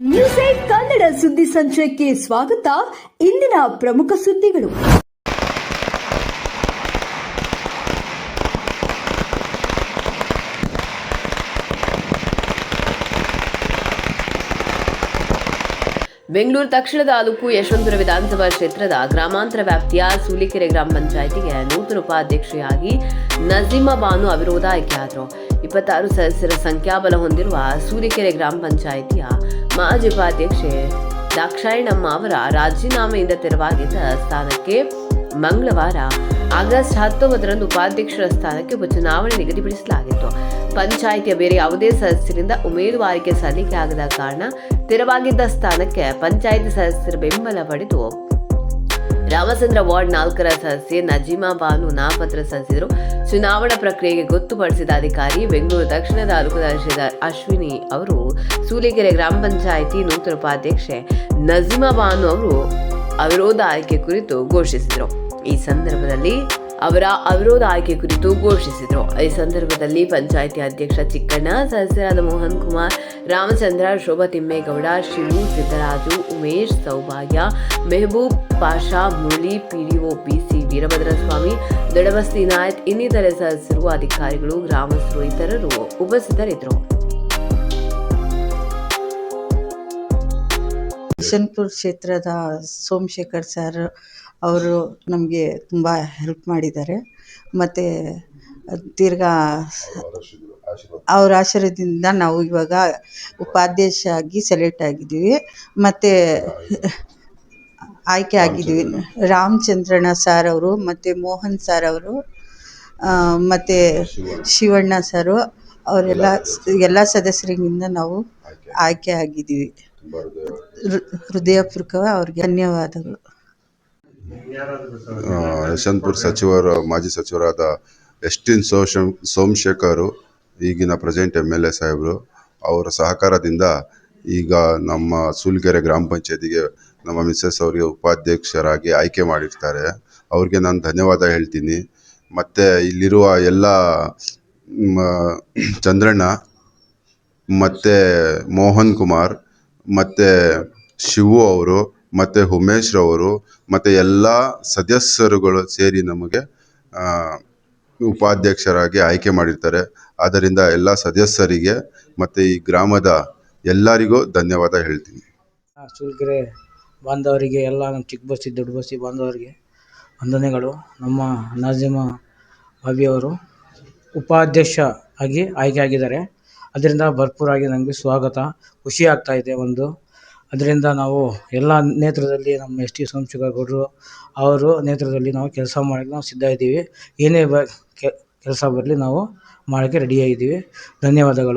News eight Kannada ಸುದ್ದಿ ಸಂಚಯಕ್ಕೆ ಸ್ವಾಗತ. ಇಂದಿನ ಪ್ರಮುಖ ಸುದ್ದಿಗಳು. ಬೆಂಗಳೂರು ತಕ್ಷಣ ತಾಲೂಕು ಯಶವಂತಪುರ ವಿಧಾನಸಭಾ ಕ್ಷೇತ್ರದ ಗ್ರಾಮಾಂತರ ವ್ಯಾಪ್ತಿಯ ಸೂಲಿಕೆರೆ ಗ್ರಾಮ ಪಂಚಾಯಿತಿಗೆ ನೂತನ ಉಪಾಧ್ಯಕ್ಷೆಯಾಗಿ ನಜೀಮಾ ಬಾನು ಅವಿರೋಧ ಆಯ್ಕೆಯಾದರು. ಇಪ್ಪತ್ತಾರು ಸದಸ್ಯರ ಸಂಖ್ಯಾಬಲ ಹೊಂದಿರುವ ಸೂಲಿಕೆರೆ ಗ್ರಾಮ ಪಂಚಾಯಿತಿಯ ಮಾಜಿ ಉಪಾಧ್ಯಕ್ಷೆ ದಾಕ್ಷಾಯಣಮ್ಮ ಅವರ ರಾಜೀನಾಮೆಯಿಂದ ತೆರವಾಗಿದ್ದ ಸ್ಥಾನಕ್ಕೆ ಮಂಗಳವಾರ ಆಗಸ್ಟ್ ಹತ್ತೊಂಬತ್ತರಂದು ಉಪಾಧ್ಯಕ್ಷರ ಸ್ಥಾನಕ್ಕೆ ಉಪಚುನಾವಣೆ ನಿಗದಿಪಡಿಸಲಾಗಿತ್ತು. ಪಂಚಾಯಿತಿಯ ಬೇರೆ ಯಾವುದೇ ಸದಸ್ಯರಿಂದ ಉಮೇದುವಾರಿಕೆ ಸಲ್ಲಿಕೆ ಆಗದ ಕಾರಣ ತೆರವಾಗಿದ್ದ ಸ್ಥಾನಕ್ಕೆ ಪಂಚಾಯಿತಿ ಸದಸ್ಯರ ಬೆಂಬಲ ಪಡೆದು ರಾಮಚಂದ್ರ ವಾರ್ಡ್ ನಾಲ್ಕರ ಸದಸ್ಯೆ ನಜೀಮಾ ಬಾನು ನಾಮಪತ್ರ ಸಲ್ಲಿಸಿದರು. ಚುನಾವಣಾ ಪ್ರಕ್ರಿಯೆಗೆ ಗೊತ್ತುಪಡಿಸಿದ ಅಧಿಕಾರಿ ಬೆಂಗಳೂರು ದಕ್ಷಿಣ ತಾಲೂಕು ತಹಶೀಲ್ದಾರ್ ಅಶ್ವಿನಿ ಅವರು ಸೂಲಿಗೆರೆ ಗ್ರಾಮ ಪಂಚಾಯಿತಿ ನೂತನ ಉಪಾಧ್ಯಕ್ಷೆ ನಜೀಮಾ ಬಾನು ಅವರು ಅವಿರೋಧ ಆಯ್ಕೆ ಕುರಿತು ಘೋಷಿಸಿದರು. ಈ ಸಂದರ್ಭದಲ್ಲಿ ಅವರ ಅವಿರೋಧ ಆಯ್ಕೆ ಕುರಿತು ಘೋಷಿಸಿದರು. ಈ ಸಂದರ್ಭದಲ್ಲಿ ಪಂಚಾಯಿತಿ ಅಧ್ಯಕ್ಷ ಚಿಕ್ಕಣ್ಣ, ಸದಸ್ಯರಾದ ಮೋಹನ್ ಕುಮಾರ್, ರಾಮಚಂದ್ರ, ಶೋಭಾ ತಿಮ್ಮೇಗೌಡ, ಶಿವು, ಸಿದ್ದರಾಜು, ಉಮೇಶ್, ಸೌಭಾಗ್ಯ, ಮೆಹಬೂಬ್, ಪಾಷಾ, ಮೂಲಿ ಪಿಡಿಒ ಬಿಸಿ ವೀರಭದ್ರಸ್ವಾಮಿ ದೊಡಬಸ್ತಿ ನಾಯಕ್ ಇನ್ನಿತರೆ ಸದಸ್ಯರು, ಅಧಿಕಾರಿಗಳು ಗ್ರಾಮಸ್ಥರು ಇತರರು ಉಪಸ್ಥಿತರಿದ್ದರು. ಕಿಶನ್ಪುರ್ ಕ್ಷೇತ್ರದ ಸೋಮಶೇಖರ್ ಸರ್ ಅವರು ನಮಗೆ ತುಂಬ ಹೆಲ್ಪ್ ಮಾಡಿದ್ದಾರೆ. ಮತ್ತು ತಿರ್ಗಾ ಅವ್ರ ಆಶೀರ್ವಾದದಿಂದ ನಾವು ಇವಾಗ ಉಪಾಧ್ಯಕ್ಷ ಆಗಿ ಸೆಲೆಕ್ಟ್ ಆಗಿದ್ದೀವಿ. ಮತ್ತು ಆಯ್ಕೆ ಆಗಿದ್ದೀವಿ. ರಾಮಚಂದ್ರಣ್ಣ ಸಾರ್ ಅವರು ಮತ್ತು ಮೋಹನ್ ಸಾರ್ ಅವರು ಮತ್ತು ಶಿವಣ್ಣ ಸರು ಅವರೆಲ್ಲ ಎಲ್ಲ ಸದಸ್ಯರಿಂದ ನಾವು ಆಯ್ಕೆ ಆಗಿದ್ದೀವಿ. ಹೃದಯಪೂರ್ವಕ ಅವ್ರಿಗೆ ಧನ್ಯವಾದಗಳು. ಯಶವಂತಪುರ ಸಚಿವರು, ಮಾಜಿ ಸಚಿವರಾದ ಎಸ್ಟಿನ್ ಸೋಶಂ, ಸೋಮಶೇಖರ್, ಈಗಿನ ಪ್ರೆಸೆಂಟ್ ಎಂ ಎಲ್ ಎ ಸಾಹೇಬರು, ಅವರ ಸಹಕಾರದಿಂದ ಈಗ ನಮ್ಮ ಸೂಲ್ಗೆರೆ ಗ್ರಾಮ ಪಂಚಾಯತಿಗೆ ನಮ್ಮ ಮಿಸ್ಸಸ್ ಅವರಿಗೆ ಉಪಾಧ್ಯಕ್ಷರಾಗಿ ಆಯ್ಕೆ ಮಾಡಿರ್ತಾರೆ. ಅವ್ರಿಗೆ ನಾನು ಧನ್ಯವಾದ ಹೇಳ್ತೀನಿ. ಮತ್ತು ಇಲ್ಲಿರುವ ಎಲ್ಲ ಚಂದ್ರಣ್ಣ, ಮತ್ತು ಮೋಹನ್ ಕುಮಾರ್, ಮತ್ತು ಶಿವು ಅವರು ಮತ್ತು ಉಮೇಶ್ ರವರು ಮತ್ತು ಎಲ್ಲ ಸದಸ್ಯರುಗಳು ಸೇರಿ ನಮಗೆ ಉಪಾಧ್ಯಕ್ಷರಾಗಿ ಆಯ್ಕೆ ಮಾಡಿರ್ತಾರೆ. ಆದ್ದರಿಂದ ಎಲ್ಲ ಸದಸ್ಯರಿಗೆ ಮತ್ತು ಈ ಗ್ರಾಮದ ಎಲ್ಲರಿಗೂ ಧನ್ಯವಾದ ಹೇಳ್ತೀನಿ. ಸೂಲ್ಕೆರೆ ಬಾಂಧವರಿಗೆ ಎಲ್ಲ ನಮ್ಮ ಚಿಕ್ಕ ಬಸ್ಸಿ, ದೊಡ್ಡ ಬಸ್ಸಿ ಬಾಂಧವರಿಗೆ ವಂದನೆಗಳು. ನಮ್ಮ ನಾಜಿಮ ಅವರು ಉಪಾಧ್ಯಕ್ಷ ಆಗಿ ಆಯ್ಕೆ ಆಗಿದ್ದಾರೆ. ಅದರಿಂದ ಭರ್ಪೂರಾಗಿ ನನಗೆ ಸ್ವಾಗತ. ಖುಷಿ ಇದೆ ಒಂದು ಅದರಿಂದ ನಾವು ಎಲ್ಲ ನೇತೃತ್ವದಲ್ಲಿ ನಮ್ಮ ಎಸ್ ಟಿ ಸೋಮಶೇಖರ್ ಗೌಡರು ಅವರು ನೇತೃತ್ವದಲ್ಲಿ ನಾವು ಕೆಲಸ ಮಾಡಕ್ಕೆ ನಾವು ಸಿದ್ಧ ಇದ್ದೀವಿ. ಏನೇ ಬ ಕೆಲಸ ಬರಲಿ ನಾವು ಮಾಡೋಕ್ಕೆ ರೆಡಿಯಾಗಿದ್ದೀವಿ ಧನ್ಯವಾದಗಳು.